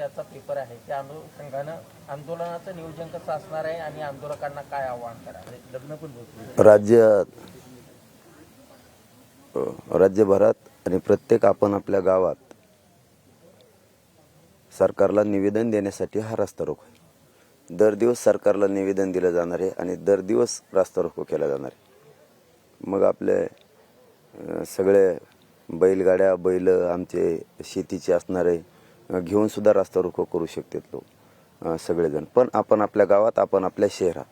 विषयाचा पेपर आहे. त्या अनुषंगानं आंदोलनाचं नियोजन कसं असणार आहे आणि आंदोलकांना काय आव्हान करा लग्न पण राज्यात राज्यभरात आणि प्रत्येक आपण आपल्या गावात सरकारला निवेदन देण्यासाठी हा रास्ता रोको. आहे दर दिवस सरकारला निवेदन दिलं जाणार आहे आणि दर दिवस रास्ता रोको केला जाणार आहे. मग आपले सगळे बैलगाड्या बैल आमचे शेतीचे असणारे घेऊन सुद्धा रास्ता रोको करू शकतात लोक सगळेजण. पण आपण आपल्या गावात आपण आपल्या शहरात.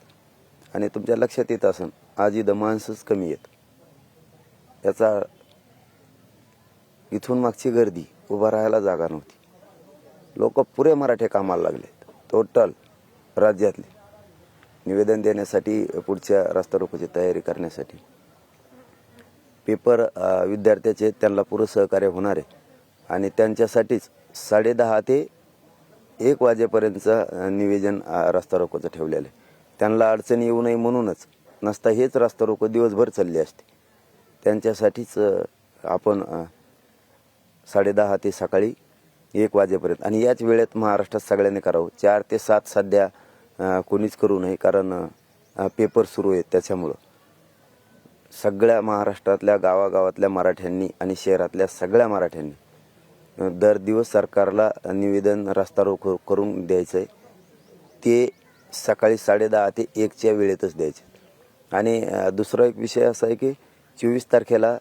आणि तुमच्या लक्षात येत असन आज इथं माणसंच कमी आहेत. याचा इथून मागची गर्दी उभा राहायला जागा नव्हती. लोक पुरे मराठे कामाला लागलेत टोटल राज्यातले. निवेदन देण्यासाठी पुढच्या रास्ता रोकोची तयारी करण्यासाठी. पेपर विद्यार्थ्याचे त्यांना पुरं सहकार्य होणार आहे. आणि त्यांच्यासाठीच साडेदहा ते एक वाजेपर्यंतचं निवेदन रस्ता रोकोचं ठेवलेलं आहे. त्यांना अडचण येऊ नये म्हणूनच नसता हेच रस्ता रोको दिवसभर चालले असते. त्यांच्यासाठीच आपण साडेदहा ते सकाळी एक वाजेपर्यंत आणि याच वेळेत महाराष्ट्रात सगळ्यांनी करावं. चार ते सात सध्या कोणीच करू नये कारण पेपर सुरू आहेत त्याच्यामुळं. सगळ्या महाराष्ट्रातल्या गावागावातल्या मराठ्यांनी आणि शहरातल्या सगळ्या मराठ्यांनी दर दिवस सरकारला निवेदन रस्ता रोको करून द्यायचं आहे ते सकाळी साडेदहा ते एकच्या वेळेतच द्यायचे. आणि दुसरा एक विषय असा आहे की चोवीस तारखेला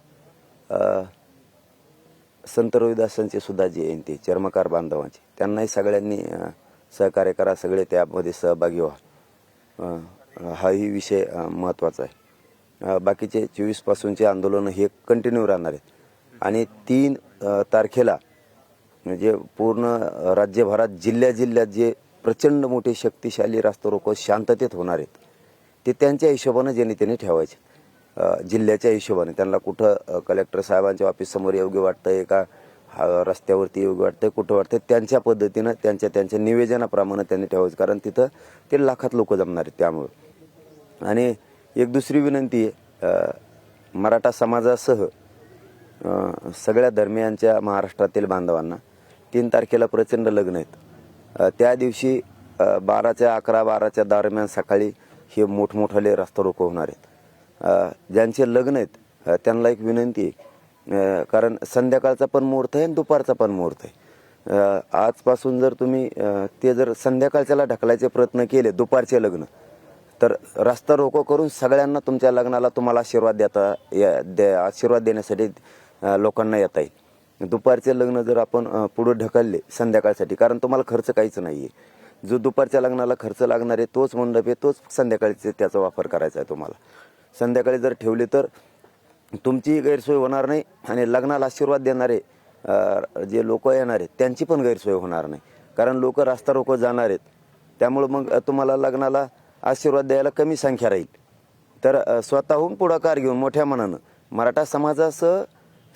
संत रविदासांची सुद्धा जयंती चर्मकार बांधवांची त्यांनाही सगळ्यांनी सहकार्य करा सगळे त्यामध्ये सहभागी व्हा. हाही विषय महत्त्वाचा आहे. बाकीचे चोवीसपासूनचे आंदोलन आंदोलनं हे कंटिन्यू राहणार आहेत. आणि तीन तारखेला म्हणजे पूर्ण राज्यभरात जिल्ह्या जिल्ह्यात जे प्रचंड मोठे शक्तिशाली रास्ता रोको शांततेत होणार आहेत ते त्यांच्या हिशोबानं ज्यांनी त्यांनी ठेवायचे. जिल्ह्याच्या हिशोबाने. त्यांना कुठं कलेक्टर साहेबांच्या ऑफिससमोर योग्य वाटतंय का? रस्त्यावरती योग्य वाटतंय कुठं वाटतंय? त्यांच्या पद्धतीनं त्यांच्या त्यांच्या निवेदनाप्रमाणे त्यांनी ठेवायचं. कारण तिथं ते लाखात लोक जमणार आहेत त्यामुळं. आणि एक दुसरी विनंती आहे मराठा समाजासह सगळ्या धर्मियांच्या महाराष्ट्रातील बांधवांना तीन तारखेला प्रचंड लग्न आहेत. त्या दिवशी बाराच्या अकरा बाराच्या दरम्यान सकाळी हे मोठमोठाले रस्ता रोको होणार आहेत ज्यांचे लग्न आहेत त्यांना एक विनंती आहे कारण संध्याकाळचा पण मुहूर्त आहे आणि दुपारचा पण मुहूर्त आहे. आजपासून जर तुम्ही ते जर संध्याकाळच्याला ढकलायचे प्रयत्न केले दुपारचे लग्न तर रस्ता रोको करून सगळ्यांना तुमच्या लग्नाला तुम्हाला आशीर्वाद देता या- दे आशीर्वाद देण्यासाठी लोकांना येता येईल. दुपारचे लग्न जर आपण पुढं पुढे ढकलले संध्याकाळसाठी कारण तुम्हाला खर्च काहीच नाही आहे जो दुपारच्या लग्नाला खर्च लागणार आहे तोच मंडप आहे तोच संध्याकाळचे त्याचा वापर करायचा आहे तुम्हाला. संध्याकाळी जर ठेवले तर तुमची गैरसोय होणार नाही आणि लग्नाला आशीर्वाद देणारे जे लोक येणार आहेत त्यांची पण गैरसोय होणार नाही. कारण लोक रास्ता रोको जाणार आहेत. त्यामुळं मग तुम्हाला लग्नाला आशीर्वाद द्यायला कमी संख्या राहील. तर स्वतःहून पुढाकार घेऊन मोठ्या मनानं मराठा समाजासह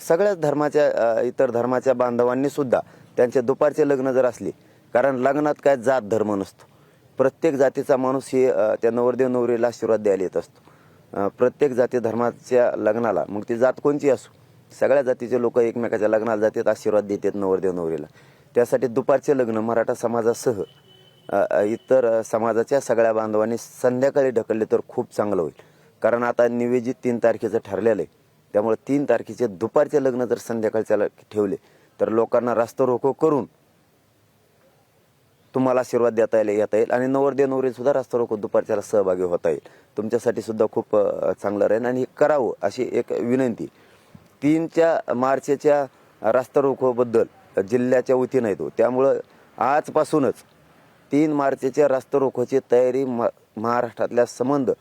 सगळ्याच धर्माच्या इतर धर्माच्या बांधवांनी सुद्धा त्यांचे दुपारचे लग्न जर असले कारण लग्नात काय जात धर्म नसतो. प्रत्येक जातीचा माणूस हे त्या नवरदेव नवरीला आशीर्वाद द्यायला येत असतो. प्रत्येक जाती धर्माच्या लग्नाला मग ती जात कोणची असो? सगळ्या जातीचे लोक एकमेकाच्या लग्नाला जातात आशीर्वाद देतात नवरदेव नवरीला. त्यासाठी दुपारचे लग्न मराठा समाजासह इतर समाजाच्या सगळ्या बांधवांनी संध्याकाळी ढकलले तर खूप चांगलं होईल. कारण आता निवेदित तीन तारखेचं ठरलेलं आहे. त्यामुळे तीन तारखेचे दुपारचे लग्न जर संध्याकाळच्या ठेवले तर लोकांना रास्ता रोको करून तुम्हाला आशीर्वाद देता येईल येता येईल. आणि नवरदेव नवरी सुद्धा रास्ता रोको दुपारच्याला सहभागी होता येईल. तुमच्यासाठी सुद्धा खूप चांगलं राहील. आणि हे करावं अशी एक विनंती. तीनच्या मार्चच्या रास्ता रोखोबद्दल जिल्ह्याच्या वतीनं येतो. त्यामुळं आजपासूनच तीन मार्चच्या रास्ता रोखोची तयारी म महाराष्ट्रातल्या संबंध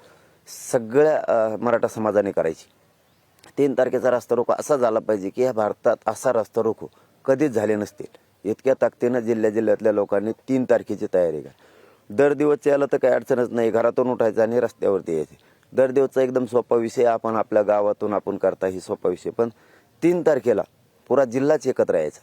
सगळ्या मराठा समाजाने करायची. तीन तारखेचा रास्ता रोको असा झाला पाहिजे की या भारतात असा रास्ता रोको कधीच झाले नसतील. इतक्या ताकदीनं जिल्ह्या जिल्ह्यातल्या लोकांनी तीन तारखेची तयारी करा. दर दिवसच्या यायला तर काही अडचणच नाही घरातून उठायचं आणि रस्त्यावरती यायचे. दर दिवसचा एकदम सोपा विषय आपण आपल्या गावातून आपण करता ही सोपा विषय. पण तीन तारखेला पुरा जिल्हाच एकत्र यायचा.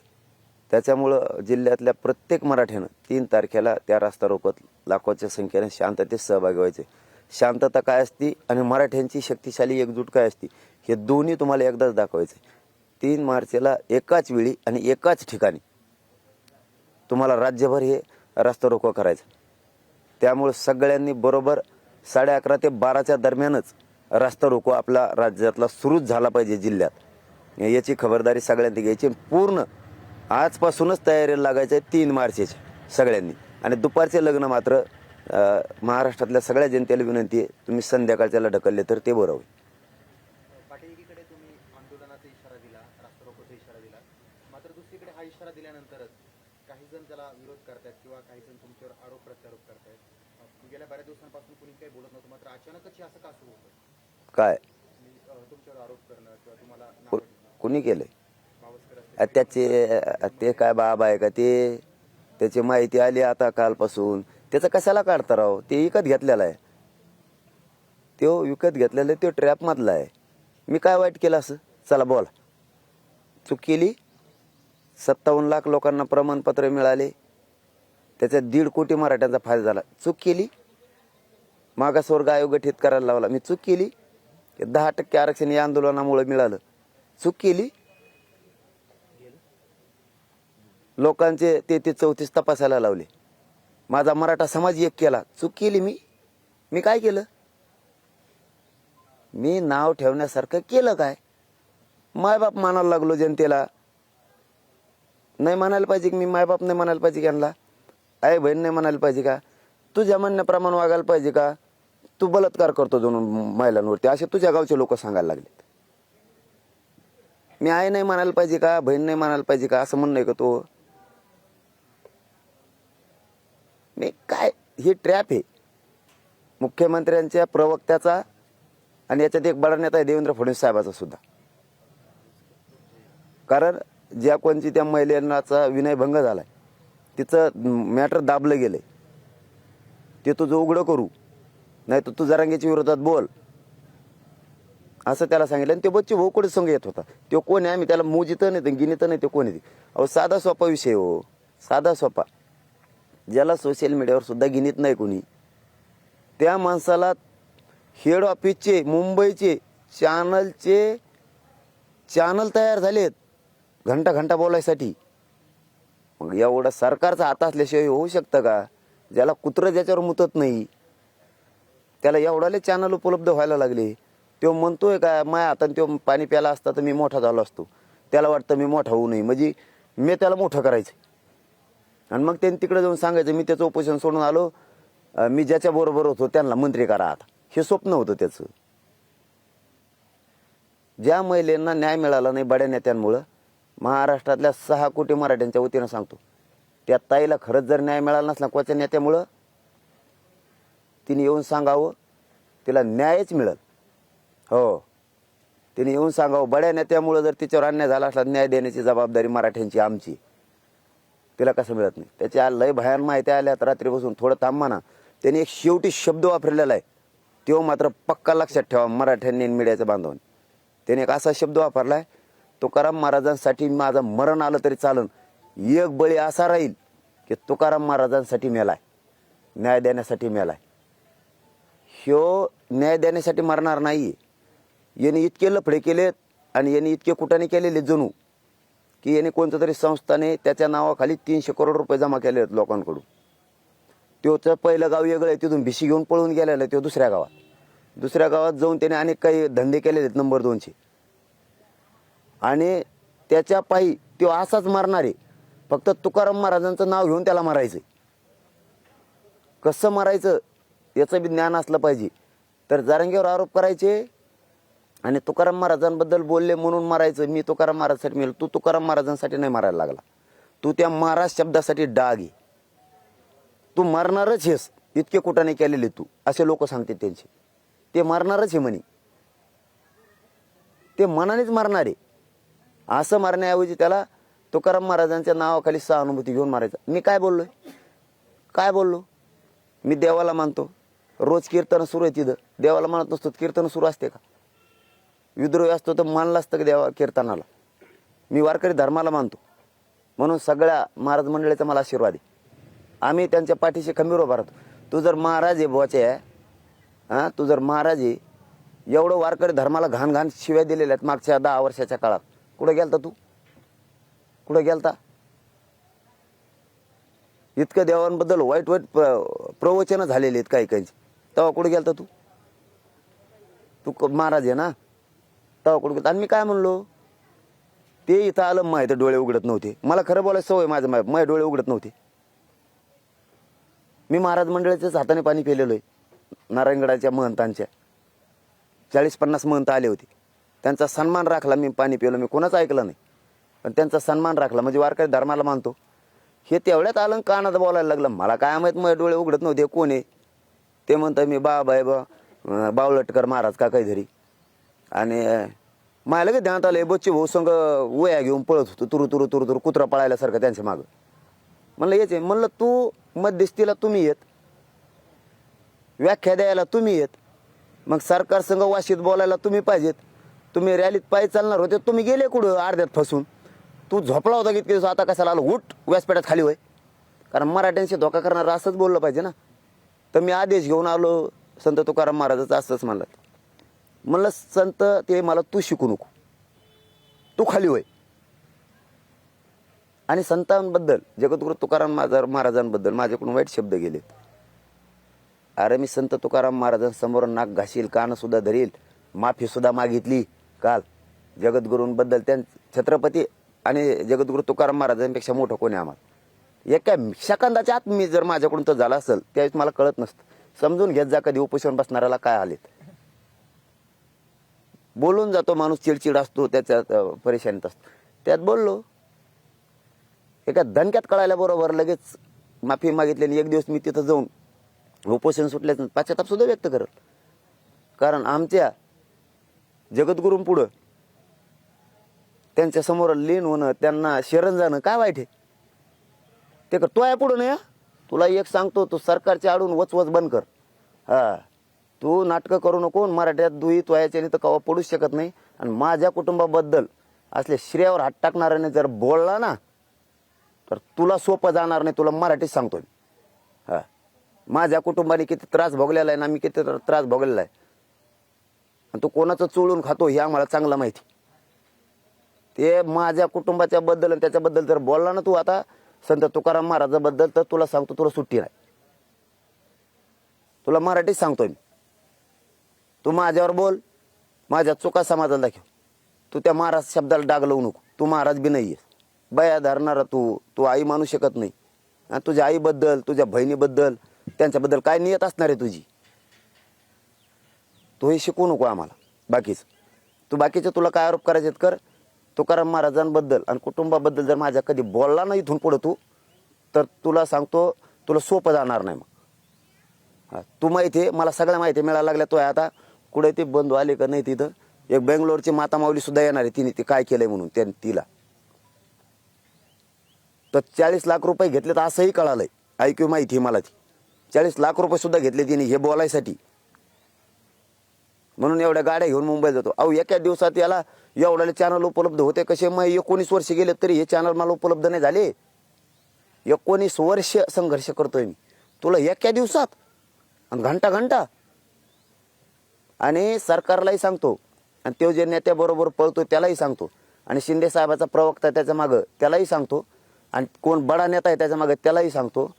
त्याच्यामुळं जिल्ह्यातल्या प्रत्येक मराठ्यानं तीन तारखेला त्या रास्ता रोकोत लाखोच्या संख्येने शांततेत सहभागी व्हायचे. शांतता काय असती आणि मराठ्यांची शक्तिशाली एकजूट काय असती हे दोन्ही तुम्हाला एकदाच दाखवायचे तीन मार्चला एकाच वेळी आणि एकाच ठिकाणी तुम्हाला राज्यभर हे रस्ता रोको करायचं. त्यामुळे सगळ्यांनी बरोबर साडे अकरा ते बाराच्या दरम्यानच रस्ता रोको आपला राज्यातला सुरूच झाला पाहिजे जिल्ह्यात. याची खबरदारी सगळ्यांनी घ्यायची पूर्ण आजपासूनच तयारीला लागायचं आहे तीन मार्चची सगळ्यांनी. आणि दुपारचे लग्न मात्र महाराष्ट्रातल्या सगळ्या जनतेला विनंती आहे तुम्ही संध्याकाळच्याला ढकलले तर ते बरं होईल. त्याला काय? कुणी केलंय? त्याचे ते काय बाबा आहे का ते? त्याची माहिती आली आता कालपासून. त्याचा कशाला काढता राव? ते विकत घेतलेला आहे. तो विकत घेतलेला आहे तो ट्रॅप मधला आहे. मी काय वाईट केलं असं? चला बोला. चूक केली? सत्तावन्न लाख लोकांना प्रमाणपत्र मिळाले. त्याच्यात दीड कोटी मराठ्यांचा फायदा झाला. चूक केली? मागासवर्ग आयोग गठीत करायला लावला. मी चूक केली? दहा टक्के आरक्षण या आंदोलनामुळे मिळालं. चूक केली? लोकांचे ते ते चौतीस तपासायला लावले. माझा मराठा समाज एक केला. चूक केली मी. मी काय केलं? मी नाव ठेवण्यासारखं केलं काय? मायबाप मानायला लागलो जनतेला. नाही म्हणायला पाहिजे की मी मायबाप नाही म्हणायला पाहिजे की यांना? आई बहीण नाही म्हणायला पाहिजे का? तुझ्या म्हणण्याप्रमाणे वागायला पाहिजे का? तू बलात्कार करतो दोन महिलांवरती. असे तुझ्या गावचे लोक सांगायला लागलेत. मी आई नाही म्हणायला पाहिजे का? बहीण नाही म्हणायला पाहिजे का? असं म्हणणं आहे का तो? नाही काय ही ट्रॅप आहे. मुख्यमंत्र्यांच्या प्रवक्त्याचा आणि याच्यात एक बडा नेता आहे देवेंद्र फडणवीस साहेबाचा सुद्धा. कारण ज्या कोणची त्या महिलांचा विनयभंग झालाय तिचं मॅटर दाबलं गेलंय. ते तुझं उघडं करू नाही तर तू जरांगीच्या विरोधात बोल. असं त्याला सांगितलं आणि ते बच्चे भाऊ कुठे संघ येत होता. तो कोण आहे? आम्ही त्याला मोजित नाही तर गिनित नाही ते कोण आहे? अहो साधा सोपा विषय हो. साधा सोपा. ज्याला सोशल मीडियावर सुद्धा गिनीत नाही कोणी. त्या माणसाला हेड ऑफिसचे मुंबईचे चॅनलचे चॅनल तयार झालेत. घंटा घंटा बोलायसाठी. मग एवढं सरकारचा हात असल्याशिवाय होऊ शकतं का? ज्याला कुत्रं ज्याच्यावर मुतत नाही. त्याला एवढाले चॅनल उपलब्ध व्हायला लागले. तो म्हणतोय का माया हाताने तो पाणी प्याला असता तर मी मोठा झालो असतो. त्याला वाटतं मी मोठा होऊ नये. म्हणजे मी त्याला मोठं करायचं आणि मग त्यांनी तिकडे जाऊन सांगायचं मी त्याचं उपोषण सोडून आलो. मी ज्याच्या बरोबर होतो त्यांना मंत्री करा आता. हे स्वप्न होतं त्याचं. ज्या महिलांना न्याय मिळाला नाही बड्या नेत्यांमुळं महाराष्ट्रातल्या सहा कोटी मराठ्यांच्या वतीनं सांगतो त्या ताईला खरंच जर न्याय मिळाला नसला कोणत्या नेत्यामुळं तिने येऊन सांगावं तिला न्यायच मिळेल. हो. तिने येऊन सांगावं बड्या नेत्यामुळं जर तिच्यावर अन्याय झाला असला न्याय देण्याची जबाबदारी मराठ्यांची आमची. तिला कसं मिळत नाही. त्याच्या लय भयान माहिती आल्यात रात्रीपासून. थोडं थांबा ना त्याने एक शेवटी शब्द वापरलेला आहे. तो मात्र पक्का लक्षात ठेवा मराठ्यांनी आणि मीडियाचं बांधवून. त्याने एक असा शब्द वापरलाय तुकाराम महाराजांसाठी माझं मरण आलं तरी चालन. एक बळी असा राहील की तुकाराम महाराजांसाठी मेलाय. न्याय देण्यासाठी मेलाय. ह्यो न्याय देण्यासाठी मरणार नाही याने इतके लफडे केलेत आणि याने इतके कुटाने केलेले जणू की याने कोणत्या तरी संस्थाने त्याच्या नावाखाली तीनशे करोड रुपये जमा केले आहेत लोकांकडून. त्योचं पहिलं गाव वेगळं आहे तिथून भिशी घेऊन पळून गेलेलं आहे तो दुसऱ्या गावात. दुसऱ्या गावात जाऊन त्याने अनेक काही धंदे केलेले आहेत नंबर दोनचे. आणि त्याच्या पायी तो असाच मारणार आहे फक्त तुकाराम महाराजांचं नाव घेऊन त्याला मारायचं कसं मारायचं याचं बी ज्ञान असलं पाहिजे. तर जारंगीवर आरोप करायचे आणि तुकाराम महाराजांबद्दल बोलले म्हणून मारायचं मी तुकाराम महाराजांसाठी मिळेल तू तुकाराम महाराजांसाठी नाही मारायला लागला. तू त्या महाराज शब्दासाठी डाग आहे. तू मरणारच हेस इतके कुठाने केलेले तू. असे लोक सांगते त्यांचे. ते मारणारच हे म्हणे. ते मनानेच मारणार. आहे असं मारण्याऐवजी त्याला तुकाराम महाराजांच्या नावाखाली सहानुभूती घेऊन मारायचं. मी काय बोललोय? काय बोललो? मी देवाला मानतो. रोज कीर्तन सुरू आहे तिथं. देवाला मानत नसतो कीर्तन सुरू असते का? विद्रोही असतो तर मानला असतं का देवा कीर्तनाला. मी वारकरी धर्माला मानतो. म्हणून सगळ्या महाराज मंडळीचा मला आशीर्वाद आहे. आम्ही त्यांच्या पाठीशी खंबीर उभा राहतो. तू जर महाराज आहे बोचे आहे हां तू जर महाराज आहे एवढं वारकरी धर्माला घाण घाण शिव्या दिलेल्या आहेत मागच्या दहा वर्षाच्या काळात. कुठं गेलता तू? कुठं गेलता? इतकं देवांबद्दल वाईट वाईट प्र प्रवचनं झालेली आहेत काही काहींची तेव्हा कुठे गेलता तू? तू क- महाराज आहे ना? तेव्हा कुठे आणि मी काय म्हणलो? ते इथं आलं माहीत डोळे उघडत नव्हते. मला खरं बोलायचं सवय माझं माय माझे डोळे उघडत नव्हते. मी महाराज मंडळाच्याच हाताने पाणी पिलेलो आहे नारायणगडाच्या महंतांच्या. चाळीस पन्नास महंत आले होते. त्यांचा सन्मान राखला मी पाणी पिलो. मी कोणाचं ऐकलं नाही. पण त्यांचा सन्मान राखला. म्हणजे वारकरी धर्माला मानतो. हे तेवढ्यात आलं कानात बोलायला लागलं. मला काय माहीत माझे डोळे उघडत नव्हते. कोण आहे? ते म्हणतं मी बाबा आहे बा. बावलटकर महाराज का काहीतरी आणि मला लगेच ध्यानात आलं बच्चे भाऊ संघ वया घेऊन पळत होतो तुरु तुरु तुरु तुरु कुत्रा पळायल्यासारखं त्यांच्या मागं. म्हणलं येच आहे. म्हणलं तू मध्यस्थीला तुम्ही येत. व्याख्या द्यायला तुम्ही येत. मग सरकार संघ वाशीत बोलायला तुम्ही पाहिजेत. तुम्ही रॅलीत पायी चालणार होते तुम्ही गेले कुठं अर्ध्यात फसून? तू झोपला होता किती दिवस आता कशाला आलो? उठ व्यासपीठात खाली होय. कारण मराठ्यांशी धोका करणार असंच बोललं पाहिजे ना. तर मी आदेश घेऊन आलो संत तुकाराम महाराजाचं असंच म्हणलं. म्हणलं संत ते मला तू शिकू नको. तू खाली होय. आणि संतांबद्दल जगद्गुरु तुकाराम माझा महाराजांबद्दल माझ्याकडून वाईट शब्द गेलेत. अरे मी संत तुकाराम महाराजांसमोर नाक घासील कानसुद्धा धरील माफीसुद्धा मागितली काल. जगद्गुरूंबद्दल त्यां छत्रपती आणि जगद्गुरु तुकाराम महाराजांपेक्षा मोठं कोणी आम्हाला? एका सेकंदाच्या आत मी जर माझ्याकडून तर झाला असेल त्यावेळेस मला कळत नसतं. समजून घेत जा कधी उपोषण बसणाऱ्याला काय आलेत. बोलून जातो माणूस चिडचिड असतो त्याच्यात परेशानीत असतो. त्यात बोललो. एका दणक्यात कळायला बरोबर लगेच माफी मागितली आणि एक दिवस मी तिथं जाऊन उपोषण सुटल्याचं पाश्चाताप सुद्धा व्यक्त करल कारण आमच्या जगद्गुरूंपुढं त्यांच्यासमोर लीन होणं त्यांना शरण जाणं काय वाईट आहे? ते कर तो आहे पुढं नाही तुला एक सांगतो तू सरकारच्या आडून वचवच बंद कर. हा. तू नाटकं करू नको मराठ्यात दुई व्हायचे तर कवा पडूच शकत नाही. आणि माझ्या कुटुंबाबद्दल असले श्रेयावर हात टाकणाऱ्याने जर बोलला ना तर तुला सोपं जाणार नाही तुला मराठीच सांगतो मी. हा. माझ्या कुटुंबाने किती त्रास भोगलेला आहे ना मी किती त्रास भोगलेला आहे. आणि तू कोणाचं चोळून खातो हे आम्हाला चांगलं माहिती. ते माझ्या कुटुंबाच्या बद्दल आणि त्याच्याबद्दल जर बोलला ना तू आता संत तुकाराम महाराजाबद्दल तर तुला सांगतो तुला सुट्टी नाही. तुला मराठीत सांगतोय मी. तू माझ्यावर बोल. माझ्या चुका समाजाला दाखव. तू त्या महाराज शब्दाला डाग लावू नको. तू महाराज बी नाहीयेस बया धरणारा तू. तू आई मानू शकत नाही. आणि तुझ्या आईबद्दल तुझ्या बहिणीबद्दल त्यांच्याबद्दल काय नियत असणार आहे तुझी? तू हे शिकवू नको आम्हाला. बाकीच. तू बाकीचे तुला काय आरोप करायचे आहेत कर? तुकाराम महाराजांबद्दल आणि कुटुंबाबद्दल जर माझ्या कधी बोलला नाही इथून पुढं तू तर तुला सांगतो तुला सोपं जाणार नाही मग. हा, तू माहिती आहे मला सगळ्या माहिती मिळायला लागल्या तो आहे आता. कुठे ते बंधू आले का नाही तिथं? एक बेंगलोरची माता माऊली सुद्धा येणार आहे. तिने ते काय केलंय म्हणून त्या तिला. तर चाळीस लाख रुपये घेतले तर असंही कळालंय. ऐकू माहिती आहे मला ती. चाळीस लाख रुपये सुद्धा घेतले तिने हे बोलायसाठी. म्हणून एवढ्या गाड्या घेऊन मुंबईत जातो. अहो एका दिवसात याला एवढ्याला चॅनल उपलब्ध होते कसे? मग एकोणीस वर्ष गेले तरी हे चॅनल मला उपलब्ध नाही झाले. एकोणीस वर्ष संघर्ष करतोय मी. तुला एका दिवसात? आणि घंटा घंटा? आणि सरकारलाही सांगतो आणि तो जे नेत्याबरोबर पळतो त्यालाही सांगतो आणि शिंदे साहेबाचा प्रवक्ता त्याच्या मागं त्यालाही सांगतो आणि कोण बडा नेता आहे त्याच्या मागं त्यालाही सांगतो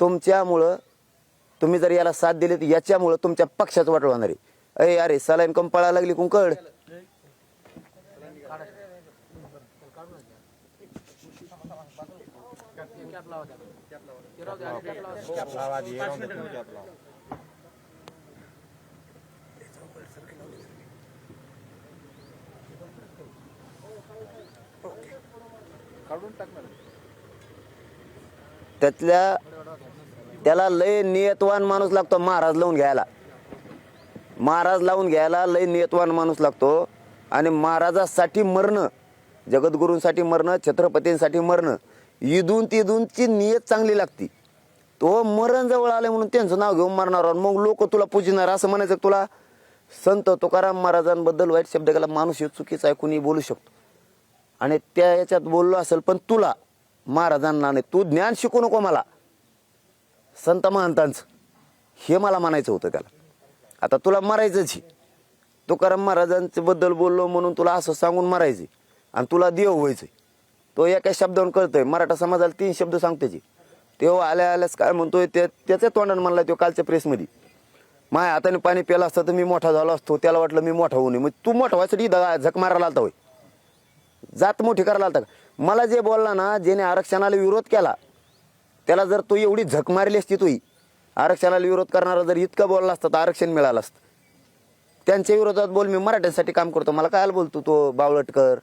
तुमच्यामुळं तुम्ही जर याला साथ दिली तर याच्यामुळं तुमच्या पक्षाच वाटळ होणार आहे अरे अरे सलाईन कम पळायला लागली कुंकड त्यातल्या त्याला लय नियतवान माणूस लागतो महाराज लावून घ्यायला. महाराज लावून घ्यायला लय नियतवान माणूस लागतो. आणि महाराजासाठी मरणं जगद्गुरूंसाठी मरणं छत्रपतींसाठी मरणं इदून तिदूनची नियत चांगली लागती. तो मरण जवळ आले म्हणून त्यांचं नाव घेऊन मरणार मग लोक तुला पूजणार असं म्हणायचं तुला? संत तुकाराम महाराजांबद्दल वाईट शब्द केला माणूस हे चुकीचा आहे कुणी बोलू शकतो. आणि त्या याच्यात बोललो असेल पण तुला महाराजांना नाही तू ज्ञान शिकू नको मला. संत महंतांचं. हे मला म्हणायचं होतं त्याला. आता तुला मरायचंच आहे. तुकाराम महाराजांच्या बद्दल बोललो म्हणून तुला असं सांगून मरायचे आणि तुला देव व्हायचंय. तो एका शब्दावरून कळतोय. मराठा समाजाला तीन शब्द सांगते जी. तेव्हा आल्या आल्यास काय म्हणतोय ते त्याच्या तोंडानं म्हणला तो कालच्या प्रेसमध्ये. माझ्या हाताने पाणी प्याला असतं तर मी मोठा झालो असतो. त्याला वाटलं मी मोठा होऊ नये मग तू मोठा व्हायसाठी दगा झक मारायला आलता होय. जात मोठी करायला आलता. का मला जे बोलला ना ज्याने आरक्षणाला विरोध केला त्याला जर तो एवढी झक मारली असती तोही आरक्षणाला विरोध करणारा जर इतकं बोलला असतं तर आरक्षण मिळालं असतं. त्यांच्या विरोधात बोल मी मराठ्यांसाठी काम करतो. मला काय बोलतो तो बावळटकर?